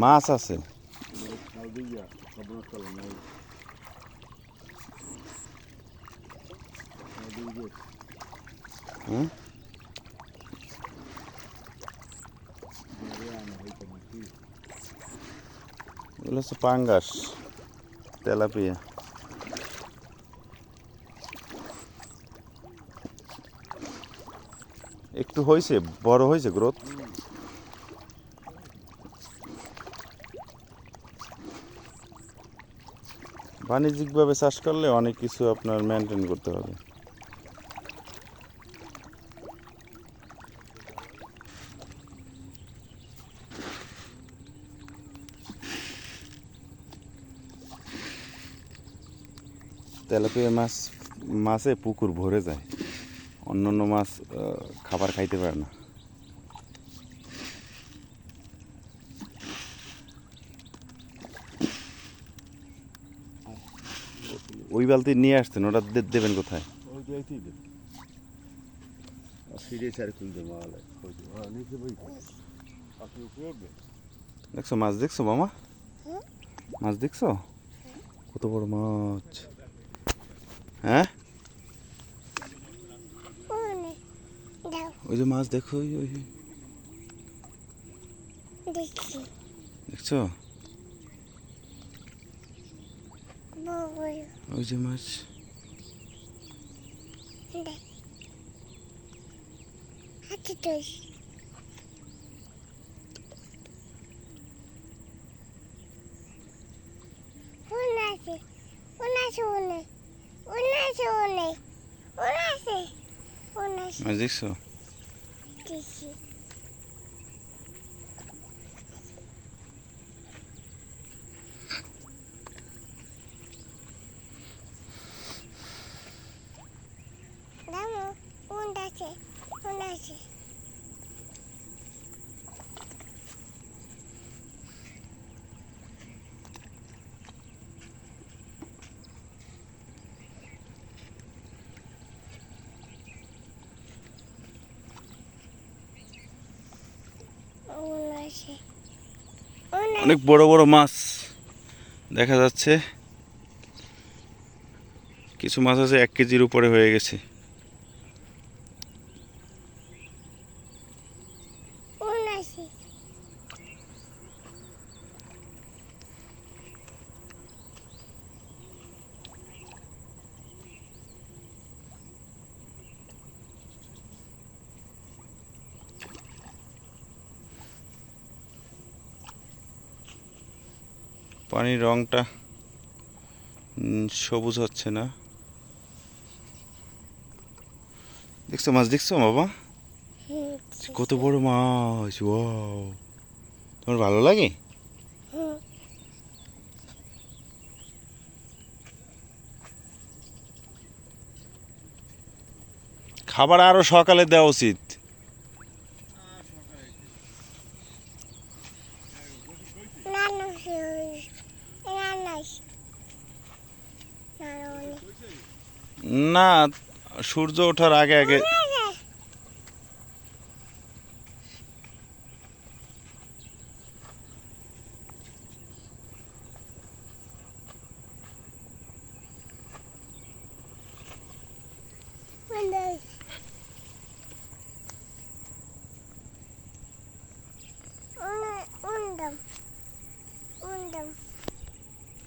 মাছ আছে। হুম? এগুলো হচ্ছে পাঙ্গাস তেলাপিয়া। একটু হয়েছে, বড় হয়েছে গ্রোথ বাণিজ্যিকভাবে চাষ করলে অনেক কিছু আপনার মেনটেন করতে হবে। তেলাপিয়া মাছ, মাছে পুকুর ভরে যায়। অন্য অন্য মাছ খাবার খাইতে পারে না। ওই বালতি নিয়ে আসতেন ওটা দেবেন কোথায়? হ্যাঁ দেখছ মাছ দেখছ মামা? মাছ দেখছ? কত বড় মাছ। হ্যাঁ অনেক দাও। ওই যে মাছ দেখো ওই। দেখছি? দেখছ ওই যে মাছ। হাতে উনাছে উনে উনাছে উনে উনাছে উনাছে মাছ অনেক বড় বড় মাছ দেখা যাচ্ছে। কিছু মাছ আছে এক কেজির উপরে হয়ে গেছে। পানির রংটা সবুজ হচ্ছে না। দেখছ মাছ? দেখছ বাবা? কত বড় মাছ ওয়াও। তোমার ভালো লাগে? খাবার আরও সকালে দেওয়া উচিত। নানু নানু না সূর্য ওঠার আগে আগে